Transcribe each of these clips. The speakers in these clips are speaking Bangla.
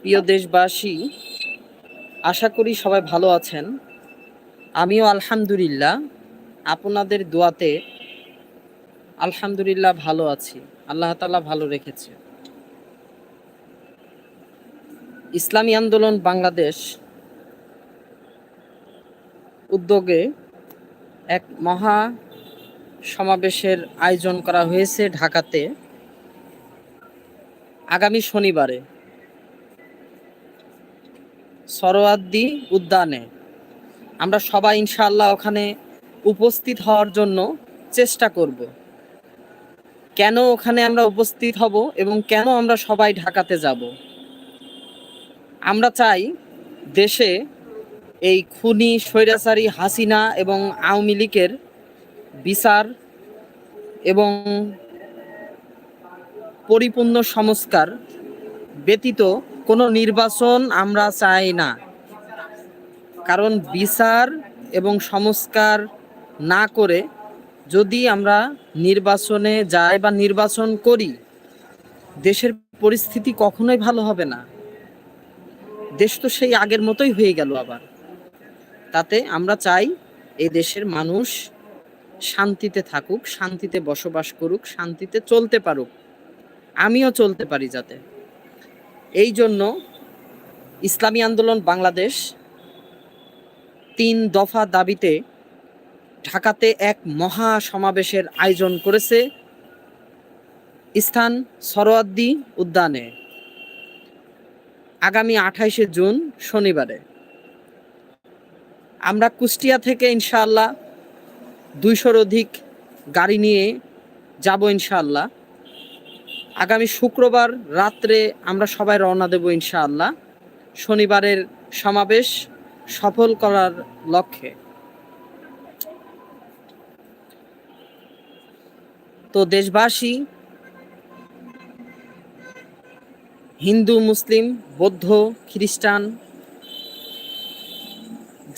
প্রিয় দেশবাসী, আশা করি সবাই ভালো আছেন। আমিও আলহামদুলিল্লাহ আপনাদের দোয়াতে আলহামদুলিল্লাহ ভালো আছি। আল্লাহ তালা ভালো রেখেছে। ইসলামী আন্দোলন বাংলাদেশ উদ্যোগে এক মহা সমাবেশের আয়োজন করা হয়েছে ঢাকাতে। আগামী শনিবারে। সরোয়াদ্দি উদ্যানে। আমরা সবাই ইনশাআল্লাহ ওখানে উপস্থিত হওয়ার জন্য চেষ্টা করব। কেন ওখানে আমরা উপস্থিত হব এবং কেন আমরা সবাই ঢাকাতে যাব? আমরা চাই দেশে এই খুনি স্বৈরাচারী হাসিনা এবং আওয়ামী লীগের বিচার এবং পরিপূর্ণ সংস্কার ব্যতীত কোনো নির্বাচন আমরা চাই না। কারণ বিচার এবং সংস্কার না করে যদি আমরা নির্বাচনে যাই বা নির্বাচন করি, দেশের পরিস্থিতি কখনোই ভালো হবে না। দেশ তো সেই আগের মতোই হয়ে গেল আবার। তাতে আমরা চাই এই দেশের মানুষ শান্তিতে থাকুক, শান্তিতে বসবাস করুক, শান্তিতে চলতে পারুক। আমিও চলতে পারি যাতে। এই জন্য ইসলামী আন্দোলন বাংলাদেশ তিন দফা দাবিতে ঢাকাতে এক মহা সমাবেশের আয়োজন করেছে স্থান সরোয়াদ্দি উদ্যানে আগামী আঠাইশে জুন শনিবারে। আমরা কুষ্টিয়া থেকে ইনশাআল্লাহ দুইশোর অধিক গাড়ি নিয়ে যাব ইনশাআল্লাহ। আগামী শুক্রবার রাত্রে আমরা সবাই রওনা দেব ইনশাআল্লাহ। শনিবারের সমাবেশ সফল করার লক্ষ্যে। তো দেশবাসী, হিন্দু, মুসলিম, বৌদ্ধ, খ্রিস্টান,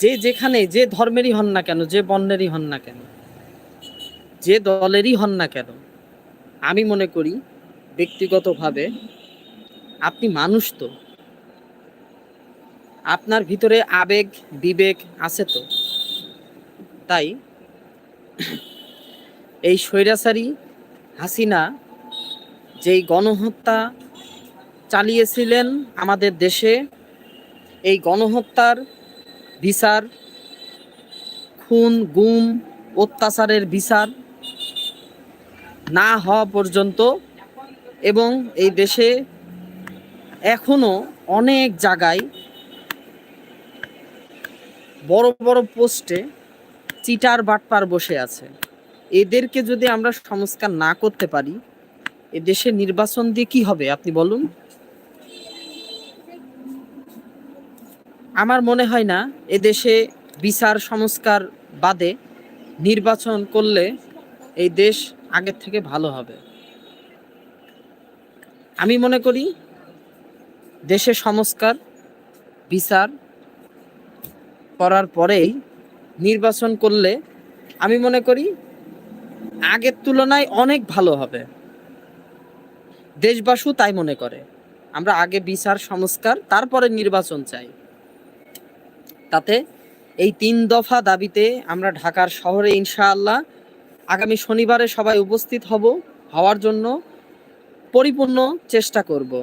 যে যেখানে, যে ধর্মেরই হন না কেন, যে বর্ণেরই হন না কেন, যে দলেরই হন না কেন, আমি মনে করি ব্যক্তিগতভাবে আপনি মানুষ তো। আপনার ভিতরে আবেগ, বিবেক আছে তো। তাই এই স্বৈরাচারী হাসিনা যেই গণহত্যা চালিয়েছিলেন আমাদের দেশে, এই গণহত্যার বিচার, খুন, গুম, অত্যাচারের বিচার না হওয়া পর্যন্ত এবং এই দেশে এখনও অনেক জায়গায় বড় বড় পোস্টে চিটার বাটপার বসে আছে। এদেরকে যদি আমরা সংস্কার না করতে পারি, এ দেশে নির্বাচন দিয়ে কি হবে আপনি বলুন? আমার মনে হয় না, এ দেশে বিচার সংস্কার বাদে নির্বাচন করলে এই দেশ আগের থেকে ভালো হবে। আমি মনে করি দেশে সংস্কার, বিচার করার পরেই নির্বাচন করলে আমি মনে করি আগের তুলনায় অনেক ভালো হবে। দেশবাসু তাই মনে করে। আমরা আগে বিচার, সংস্কার, তারপরে নির্বাচন চাই। তাতে এই তিন দফা দাবিতে আমরা ঢাকার শহরে ইনশাআল্লাহ আগামী শনিবারে সবাই উপস্থিত হব, হওয়ার জন্য পরিপূর্ণ চেষ্টা করব।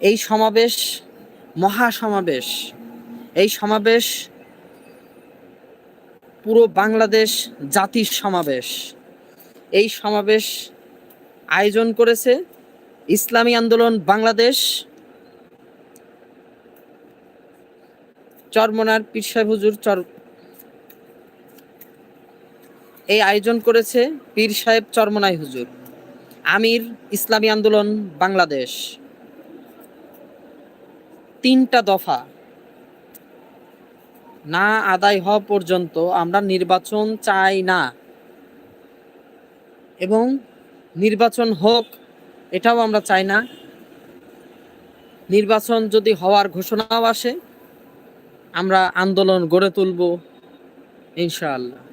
এই সমাবেশ মহা সমাবেশ এই সমাবেশ পুরো বাংলাদেশ জাতির সমাবেশ। এই সমাবেশ আয়োজন করেছে ইসলামী আন্দোলন বাংলাদেশ। চরমনার পীর হুজুর চর এই আয়োজন করেছে পীর সাহেব চরমনাই হুজুর, আমির ইসলামী আন্দোলন বাংলাদেশ। তিনটা দফা না আদায় হওয়া পর্যন্ত আমরা নির্বাচন চাই না। এবং নির্বাচন হোক, এটাও আমরা চাই না। নির্বাচন যদি হওয়ার ঘোষণাও আসে, আমরা আন্দোলন গড়ে তুলব, ইনশাআল্লাহ।